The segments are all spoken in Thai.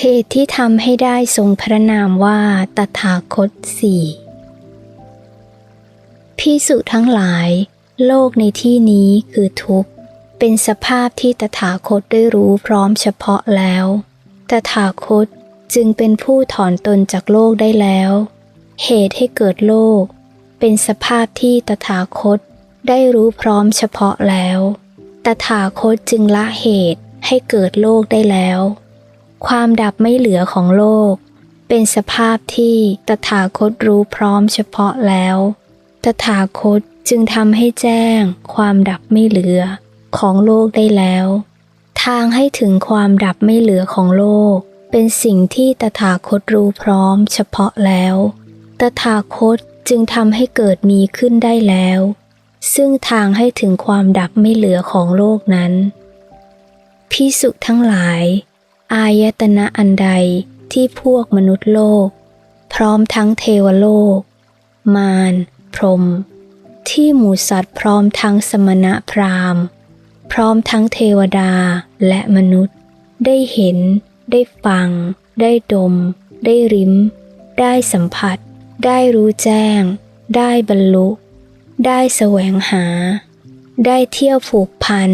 เหตุที่ทำให้ได้ทรงพระนามว่าตถาคตสี่พิสุทั้งหลาย โลกในที่นี้คือทุกข์ เป็นสภาพที่ตถาคตได้รู้พร้อมเฉพาะแล้ว ตถาคตจึงเป็นผู้ถอนตนจากโลกได้แล้ว เหตุให้เกิดโลก เป็นสภาพที่ตถาคตได้รู้พร้อมเฉพาะแล้ว ตถาคตจึงละเหตุให้เกิดโลกได้แล้ว ความดับไม่เหลือของโลก เป็นสภาพที่ตถาคตรู้พร้อมเฉพาะแล้ว ตถาคตจึงทำให้แจ้ง ความดับไม่เหลือของโลกได้แล้ว ทางให้ถึงความดับไม่เหลือของโลก เป็นสิ่งที่ตถาคตรู้พร้อมเฉพาะแล้ว ตถาคตจึงทำให้เกิดมีขึ้นได้แล้ว ซึ่งทางให้ถึงความดับไม่เหลือของโลกนั้นพิสุทั้งหลาย อายตนะอันใดที่พวกมนุษย์โลก พร้อมทั้งเทวโลก มารพรม ที่หมูสัตว์พร้อมทั้งสมณะพราหมณ์ พร้อมทั้งเทวดาและมนุษย์ ได้เห็น ได้ฟัง ได้ดม ได้ริม ได้สัมผัส ได้รู้แจ้ง ได้บรรลุ ได้แสวงหา ได้เที่ยวผูกพัน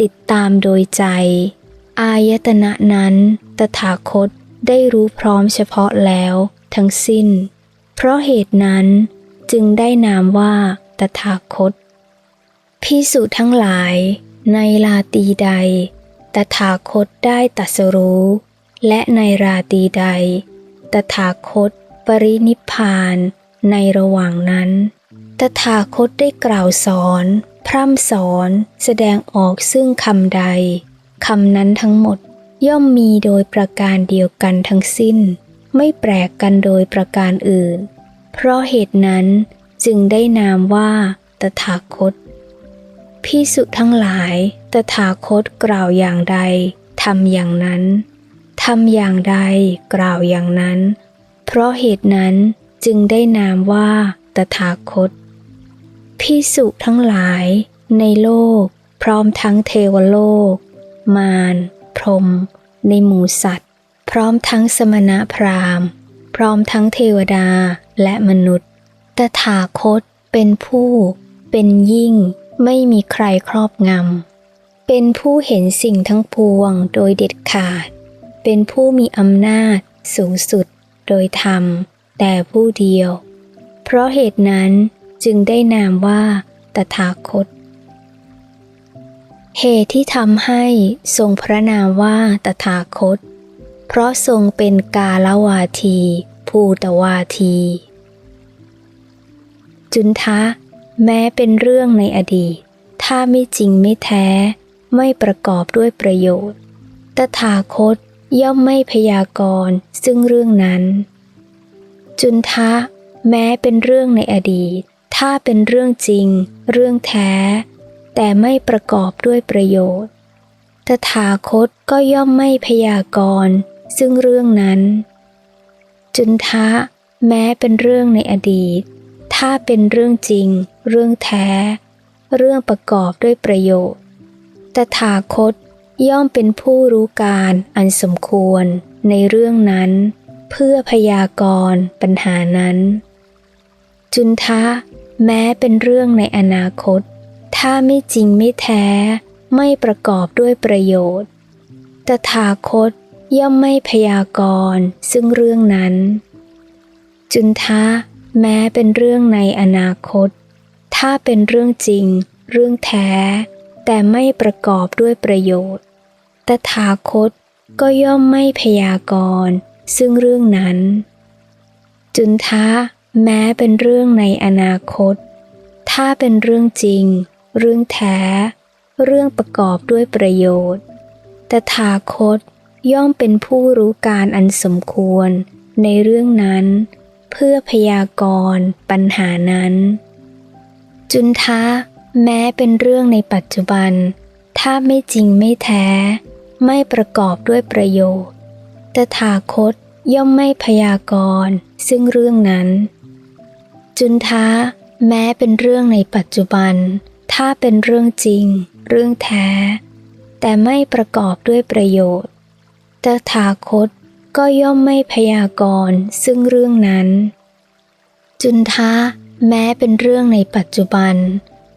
ติดตามโดยใจ อายตนะนั้น ตถาคตได้รู้พร้อมเฉพาะแล้ว ทั้งสิ้น เพราะเหตุนั้นจึงได้นามว่า ตถาคตพิสุทั้งหลาย ในลาตีใด ตถาคตได้ตัสรู้ และในราตีใด ตถาคตปรินิพานในระหว่างนั้น ตถาคตได้กล่าวสอน พร่ำสอน แสดงออกซึ่งคำใด คำนั้นทั้งหมดย่อมมีโดยประการเดียวกันทั้งสิ้น ไม่แปลกกันโดยประการอื่น เพราะเหตุนั้นจึงได้นามว่าตถาคตพิสุทั้งหลาย ตถาคตกล่าวอย่างใดทำอย่างนั้นทำอย่างใดกล่าวอย่างนั้น เพราะเหตุนั้นจึงได้นามว่า ตถาคตพิสุทั้งหลาย ในโลก พร้อมทั้งเทวโลก มาร พรม ในหมู่สัตว์ พร้อมทั้งสมณะพราหมณ์ พร้อมทั้งเทวดาและมนุษย์ ตถาคตเป็นผู้ เป็นยิ่ง ไม่มีใครครอบงำ เป็นผู้เห็นสิ่งทั้งปวงโดยเด็ดขาด เป็นผู้มีอำนาจสูงสุดโดยธรรม แต่ผู้เดียว เพราะเหตุนั้นจึงได้นามว่า ตถาคต เหตุที่ทำให้ทรงพระนามว่าตถาคต เพราะทรงเป็นกาลวาที ภูตวาที จุนทะ แม้เป็นเรื่องในอดีต ถ้าไม่จริงไม่แท้ ไม่ประกอบด้วยประโยชน์ ตถาคตย่อมไม่พยากรณ์ซึ่งเรื่องนั้น จุนทะ แม้เป็นเรื่องในอดีต ถ้าเป็นเรื่องจริง เรื่องแท้ แต่ไม่ประกอบด้วยประโยชน์ ตถาคตก็ย่อมไม่พยากรณ์ซึ่งเรื่องนั้น จุนทะแม้เป็นเรื่องในอดีต ถ้าเป็นเรื่องจริง เรื่องแท้ เรื่องประกอบด้วยประโยชน์ ตถาคตย่อมเป็นผู้รู้การอันสมควรในเรื่องนั้น เพื่อพยากรณ์ปัญหานั้น จุนทะแม้เป็นเรื่องในอนาคต ถ้าไม่จริงไม่แท้ไม่ประกอบด้วยประโยชน์ ตถาคตย่อมไม่พยากรณ์ซึ่งเรื่องนั้น จุนทะแม้เป็นเรื่องในอนาคต ถ้าเป็นเรื่องจริง เรื่องแท้ แต่ไม่ประกอบด้วยประโยชน์ ตถาคตก็ย่อมไม่พยากรณ์ซึ่งเรื่องนั้น จุนทะแม้เป็นเรื่องในอนาคต ถ้าเป็นเรื่องจริง เรื่องแท้ เรื่องประกอบด้วยประโยชน์ ตถาคตย่อมเป็นผู้รู้การอันสมควรในเรื่องนั้น เพื่อพยากรณ์ปัญหานั้น จุนทะแม้เป็นเรื่องในปัจจุบัน ถ้าไม่จริงไม่แท้ ไม่ประกอบด้วยประโยชน์ ตถาคตย่อมไม่พยากรณ์ซึ่งเรื่องนั้น จุนทะแม้เป็นเรื่องในปัจจุบัน ถ้าเป็นเรื่องจริง เรื่องแท้ แต่ไม่ประกอบด้วยประโยชน์ตถาคตก็ย่อมไม่พยากรณ์ซึ่งเรื่องนั้น จุนทะแม้เป็นเรื่องในปัจจุบัน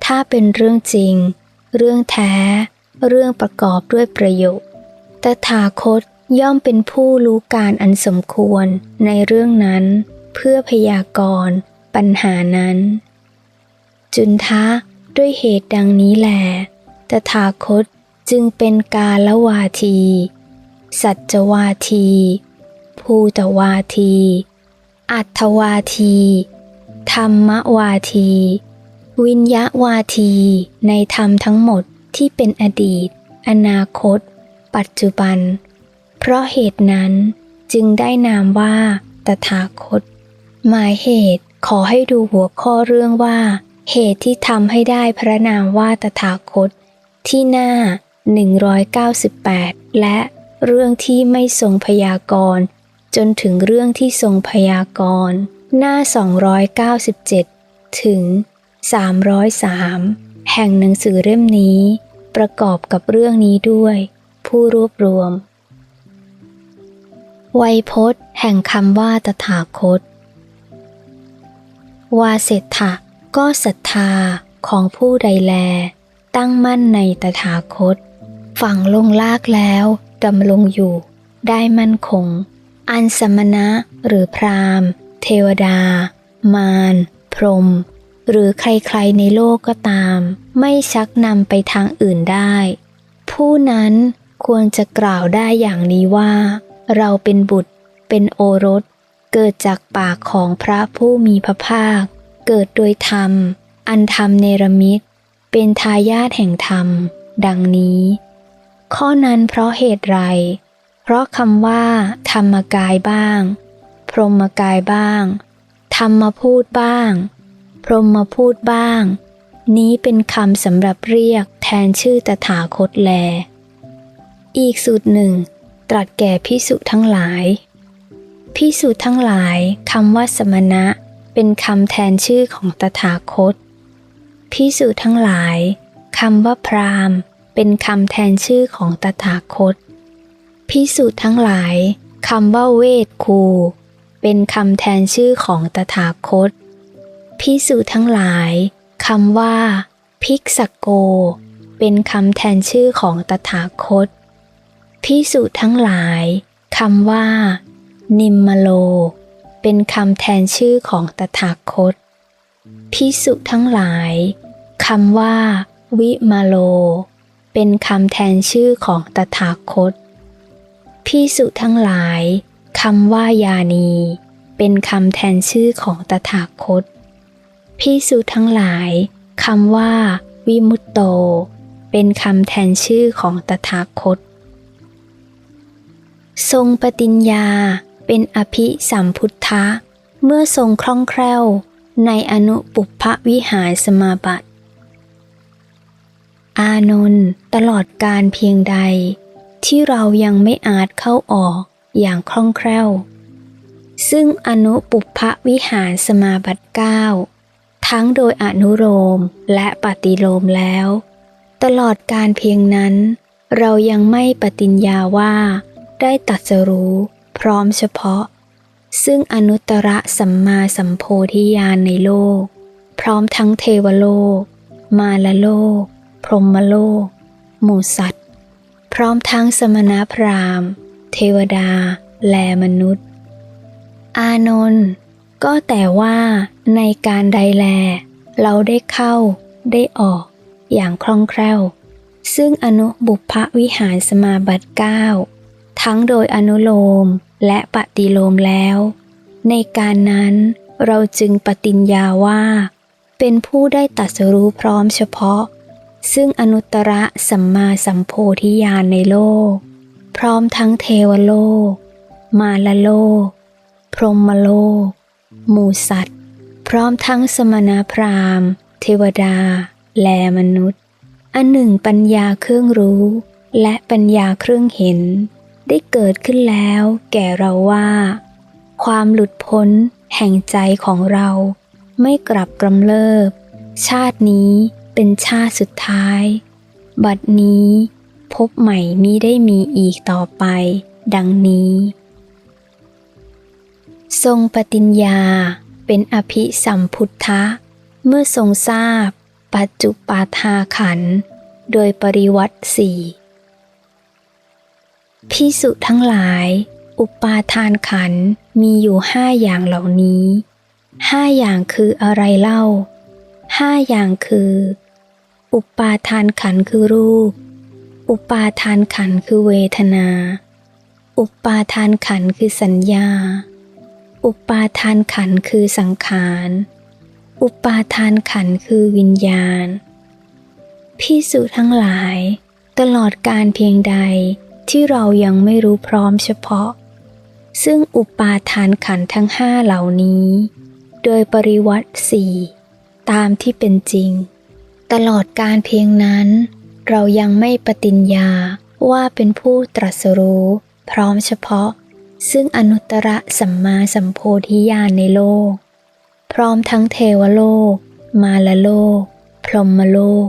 ถ้าเป็นเรื่องจริง เรื่องแท้ เรื่องประกอบด้วยประโยชน์ตถาคตย่อมเป็นผู้รู้การอันสมควรในเรื่องนั้น เพื่อพยากรณ์ปัญหานั้น จุนทะ ด้วยเหตุดังนี้แหลตถาคตจึงเป็นกาลวาที สัจวาที ภูตวาที อัตถวาที ธรรมวาที วิญญาวาทีในธรรมทั้งหมดที่เป็นอดีต อนาคต ปัจจุบัน เพราะเหตุนั้นจึงได้นามว่า ตถาคต หมายเหตุขอให้ดูหัวข้อเรื่องว่า เหตุที่ทำให้ได้พระนามว่าตถาคต ที่หน้า 198 และเรื่องที่ไม่ทรงพยากรณ์จนถึงเรื่องที่ทรงพยากรณ์หน้า 297 ถึง 303 แห่งหนังสือเล่มนี้ ประกอบกับเรื่องนี้ด้วย ผู้รวบรวม ไวยพจน์แห่งคำว่าตถาคต วาเสถะ ก็ศรัทธาของผู้ใดแล ตั้งมั่นในตถาคต ฝังลงลากแล้วดำลงอยู่ ได้มั่นคง อันสมณะหรือพราหมณ์ เทวดา มารพรม หรือใครๆในโลกก็ตาม ไม่ชักนำไปทางอื่นได้ ผู้นั้นควรจะกล่าวได้อย่างนี้ว่า เราเป็นบุตร เป็นโอรส เกิดจากปากของพระผู้มีพระภาค เกิดโดยธรรม อันธรรมเนรมิต เป็นทายาทแห่งธรรม ดังนี้ ข้อนั้นเพราะเหตุไร เพราะคำว่า ธรรมกายบ้าง พรหมกายบ้าง ธรรมพูดบ้าง พรหมพูดบ้าง นี้เป็นคำสำหรับเรียกแทนชื่อตถาคตแล อีกสูตรหนึ่ง ตรัสแก่พิสุทั้งหลายพิสุทั้งหลายคำว่าสมณะ เป็นคำแทนชื่อของตถาคตพิสุทั้งหลายคำว่าพราหมณ์ เป็นคำแทนชื่อของตถาคตพิสุทั้งหลายคำว่าเวทคู เป็นคำแทนชื่อของตถาคตพิสุทั้งหลายคำว่า ภิกษโก เป็นคำแทนชื่อของตถาคตพิสุทั้งหลายคำว่า นิมมโล เป็นคำแทนชื่อของตถาคตพิสุทั้งหลายคำว่า วิมาโล เป็นคำแทนชื่อของตถาคตพิสุทั้งหลายคำว่ายานี เป็นคำแทนชื่อของตถาคตพิสุทั้งหลายคำว่า วิมุตโต เป็นคำแทนชื่อของตถาคต ทรงปฏิญญา เป็นอภิสัมพุทธะ เมื่อทรงคล่องแคล่ว ในอนุปุพพวิหารสมาบัติ อานนท์ตลอดการเพียงใด ที่เรายังไม่อาจเข้าออกอย่างคล่องแคล่ว ซึ่งอนุปุพพวิหารสมาบัติเก้าทั้งโดยอนุโลมและปฏิโลมแล้ว ตลอดการเพียงนั้น เรายังไม่ปฏิญญาว่าได้ตรัสรู้ พร้อมเฉพาะ ซึ่งอนุตตรสัมมาสัมโพธิญาณในโลก พร้อมทั้งเทวโลก มาลโลก พรหมโลก หมู่สัตว์ พร้อมทั้งสมณพราหมณ์ เทวดา และมนุษย์ อานนท์ก็แต่ว่าในการใดแล เราได้เข้าได้ออกอย่างคล่องแคล่ว ซึ่งอนุบุพพวิหารสมาบัติเก้า ทั้งโดยอนุโลมและปฏิโลมแล้ว ในการนั้นเราจึงปฏิญญาว่า เป็นผู้ได้ตรัสรู้พร้อมเฉพาะ ซึ่งอนุตตรสัมมาสัมโพธิญาณในโลก พร้อมทั้งเทวโลก มาลโลก พรหมโลก หมู่สัตว์ พร้อมทั้งสมณพราหมณ์ เทวดา และมนุษย์ อันหนึ่งปัญญาเครื่องรู้ และปัญญาเครื่องเห็น ได้เกิดขึ้นแล้วแก่เราว่า ความหลุดพ้นแห่งใจของเราไม่กลับกำเริบ ชาตินี้เป็นชาติสุดท้าย บัดนี้พบใหม่มิได้มีอีกต่อไป ดังนี้ ทรงปฏิญญาเป็นอภิสัมพุทธะ เมื่อทรงทราบปัจจุปาทาขัน โดยปริวัติสี่ พิสุทั้งหลาย อุปาทานขันมีอยู่ห้าอย่างเหล่านี้ห้าอย่างคืออะไรเล่าห้าอย่างคือ อุปาทานขันคือรูป อุปาทานขันคือเวทนา อุปาทานขันคือสัญญา อุปาทานขันคือสังขาร อุปาทานขันคือวิญญาณพิสุทั้งหลาย ตลอดการเพียงใด ที่เรายังไม่รู้พร้อมเฉพาะ ซึ่งอุปาทานขันทั้งห้าเหล่านี้ โดยปริวัติสี่ตามที่เป็นจริง ตลอดการเพียงนั้น เรายังไม่ปฏิญญาว่าเป็นผู้ตรัสรู้ พร้อมเฉพาะ ซึ่งอนุตตรสัมมาสัมโพธิญาณในโลก พร้อมทั้งเทวโลก มาลโลก พรหมโลก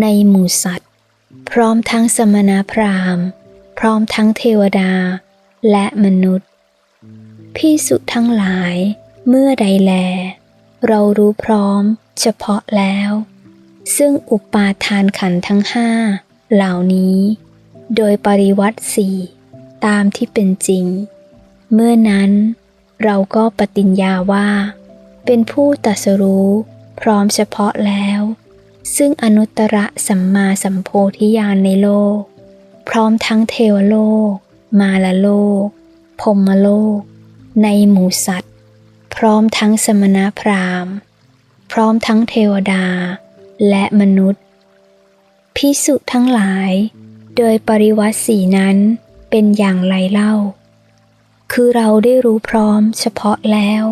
ในหมู่สัตว์ พร้อมทั้งสมณพราหมณ์ พร้อมทั้งเทวดาและมนุษย์พิสุทั้งหลายเมื่อใดแล เรารู้พร้อมเฉพาะแล้ว ซึ่งอุปาทานขันทั้งห้าเหล่านี้ โดยปริวัติสี่ตามที่เป็นจริง เมื่อนั้นเราก็ปฏิญญาว่า เป็นผู้ตัสรู้พร้อมเฉพาะแล้ว ซึ่งอนุตตรสัมมาสัมโพธิญาณในโลก พร้อมทั้งเทวโลก มาลโลกพรหมโลก ในหมู่สัตว์ พร้อมทั้งสมณพราหมณ์ พร้อมทั้งเทวดา และมนุษย์ พิสุทั้งหลาย โดยปริวัติสีนั้นเป็นอย่างไรเล่า คือเราได้รู้พร้อมเฉพาะแล้ว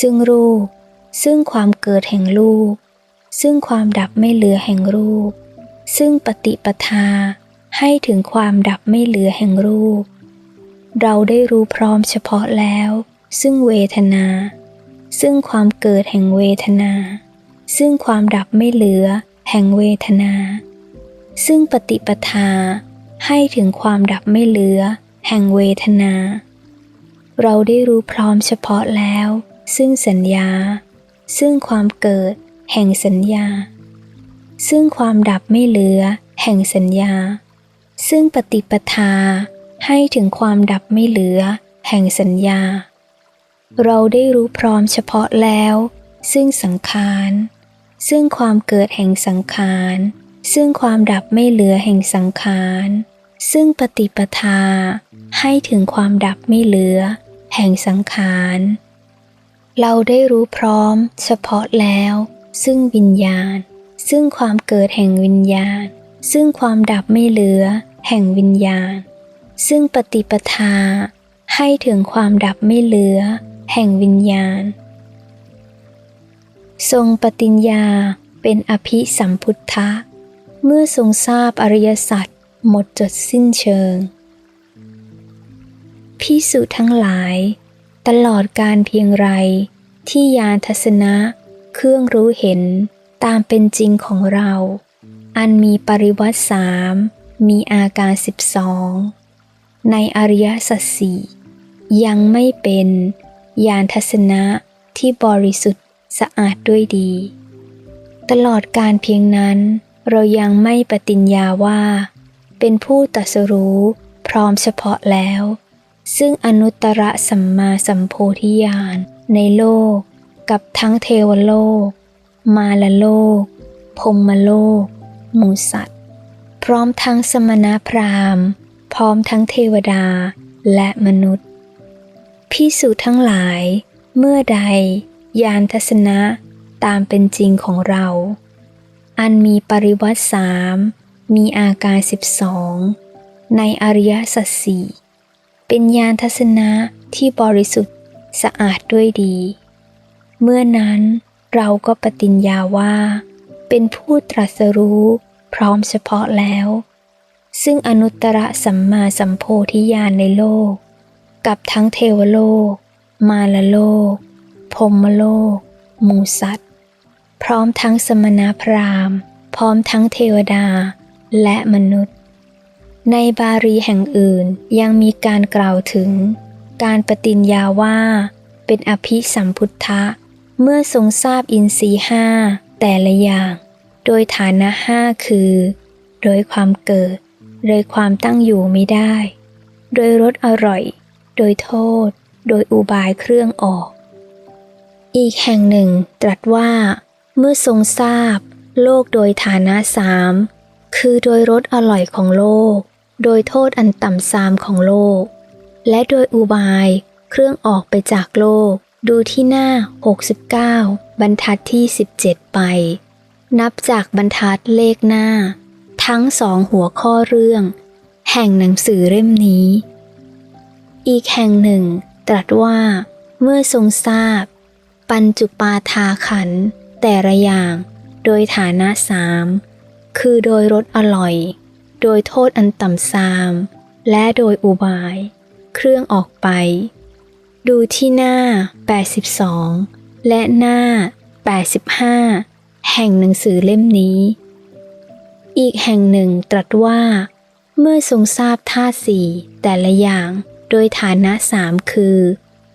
ซึ่งรูป ซึ่งความเกิดแห่งรูป ซึ่งความดับไม่เหลือแห่งรูป ซึ่งปฏิปทา ให้ถึงความดับไม่เหลือแห่งรูป เราได้รู้พร้อมเฉพาะแล้ว ซึ่งเวทนา ซึ่งความเกิดแห่งเวทนา ซึ่งความดับไม่เหลือแห่งเวทนา ซึ่งปฏิปทาให้ถึงความดับไม่เหลือ แห่งเวทนา เราได้รู้พร้อมเฉพาะแล้ว ซึ่งสัญญา ซึ่งความเกิดแห่งสัญญา ซึ่งความดับไม่เหลือ แห่งสัญญา ซึ่งปฏิปทาให้ถึงความดับไม่เหลือ แห่งสัญญา เราได้รู้พร้อมเฉพาะแล้ว ซึ่งสังขาร ซึ่งความเกิดแห่งสังขาร ซึ่งความดับไม่เหลือแห่งสังขาร ซึ่งปฏิปทาให้ถึงความดับไม่เหลือ แห่งสังขาร เราได้รู้พร้อมเฉพาะแล้ว ซึ่งวิญญาณ ซึ่งความเกิดแห่งวิญญาณ ซึ่งความดับไม่เหลือ แห่งวิญญาณ ซึ่งปฏิปทา ให้ถึงความดับไม่เหลือ แห่งวิญญาณ ทรงปฏิญญาเป็นอภิสัมพุทธะ เมื่อทรงทราบอริยสัจหมดจดสิ้นเชิงพิสุทั้งหลาย ตลอดการเพียงไร ที่ยานทัศนะ เครื่องรู้เห็นตามเป็นจริงของเรา อันมีปริวัติสามมีอาการสิบสองในอริยสัจสี่ยังไม่เป็นยานทัศนะที่บริสุทธิ์สะอาดด้วยดี ตลอดการเพียงนั้น เรายังไม่ปฏิญญาว่า เป็นผู้ตรัสรู้พร้อมเฉพาะแล้ว ซึ่งอนุตตรสัมมาสัมโพธิญาณในโลกกับทั้งเทวโลก มาลโลกพรหมโลก หมูสัตว์ พร้อมทั้งสมณพราหมณ์ พร้อมทั้งเทวดาและมนุษย์พิสูจน์ทั้งหลาย เมื่อใด ยานทัศนะตามเป็นจริงของเรา อันมีปริวัติสามมีอาการสิบสองในอริยสัจสี่เป็นยานทัศนะที่บริสุทธิ์สะอาดด้วยดี เมื่อนั้นเราก็ปฏิญญาว่า เป็นผู้ตรัสรู้พร้อมเฉพาะแล้ว ซึ่งอนุตตรสัมมาสัมโพธิญาณในโลก กับทั้งเทวโลก มาลโลกพรหมโลก มูสัตว์พร้อมทั้งสมณพราหมณ์ พร้อมทั้งเทวดา และมนุษย์ ในบาลีแห่งอื่นยังมีการกล่าวถึง การปฏิญญาว่า เป็นอภิสัมพุทธะ เมื่อทรงทราบอินทรีย์ห้า แต่ละอย่าง โดยฐานะห้าคือ โดยความเกิด โดยความตั้งอยู่ไม่ได้ โดยรสอร่อย โดยโทษ โดยอุบายเครื่องออก อีกแห่งหนึ่งตรัสว่า เมื่อทรงทราบ โลกโดยฐานะสามคือโดยรสอร่อยของโลก โดยโทษอันต่ำซามของโลก และโดยอุบายเครื่องออกไปจากโลก ดูที่หน้า 69 บรรทัดที่ 17 ไป นับจากบรรทัดเลขหน้า ทั้งสองหัวข้อเรื่อง แห่งหนังสือเล่มนี้ อีกแห่งหนึ่ง ตรัสว่า เมื่อทรงทราบ ปัญจุปาทาขัน แต่ละอย่าง โดยฐานะสามคือโดยรสอร่อย โดยโทษอันต่ำซาม และโดยอุบาย เครื่องออกไป ดูที่หน้า 82 และหน้า 85 แห่งหนังสือเล่มนี้ อีกแห่งหนึ่งตรัสว่า เมื่อทรงทราบธาสี่แต่ละอย่างโดยฐานะสามคือ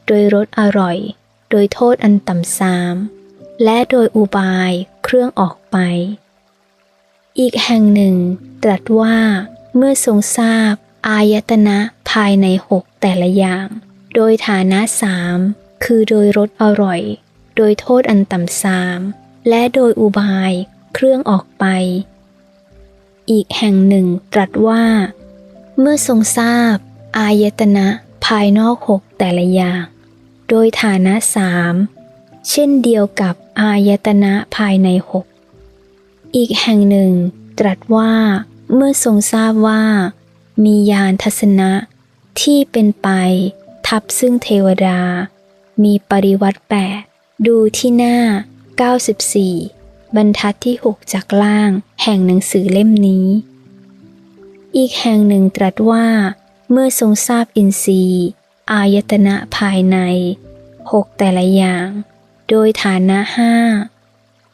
โดยรสอร่อย โดยโทษอันต่ำซามและโดยอุบายเครื่องออกไป อีกแห่งหนึ่ง ตรัสว่า เมื่อทรงทราบ อายตนะภายในหกแต่ละอย่าง โดยฐานะสามคือโดยรสอร่อย โดยโทษอันต่ำซาม และโดยอุบายเครื่องออกไป อีกแห่งหนึ่งตรัสว่า เมื่อทรงทราบ อายตนะภายนอกหกแต่ละอย่าง โดยฐานะสามเช่นเดียวกับอายตนะภายในหกอีกแห่งหนึ่ง ตรัสว่าเมื่อทรงทราบว่า มียานทัศนะที่เป็นไป ทับซึ่งเทวดา มีปริวัติแปด ดูที่หน้า 94 บรรทัดที่ 6 จากล่าง แห่งหนังสือเล่มนี้ อีกแห่งหนึ่งตรัสว่า เมื่อทรงทราบอินทรีย์ อายตนะภายใน 6 แต่ละอย่าง โดยฐานะห้า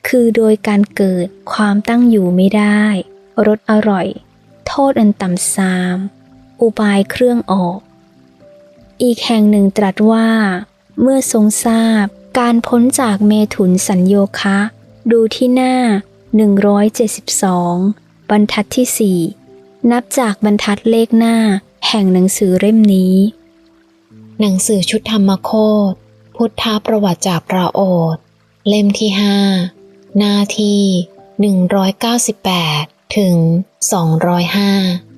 คือโดยการเกิดความตั้งอยู่ไม่ได้ รสอร่อย โทษอันต่ำซาม อุบายเครื่องออก อีกแห่งหนึ่งตรัสว่า เมื่อทรงทราบ การพ้นจากเมถุนสัญโยคะ ดูที่หน้า 172 บรรทัดที่ 4 นับจากบรรทัดเลขหน้า แห่งหนังสือเล่มนี้ หนังสือชุดธรรมโคตพุทธประวัติจากประโอษฐ์เล่มที่ห้าหน้าที่ 198 ถึง 205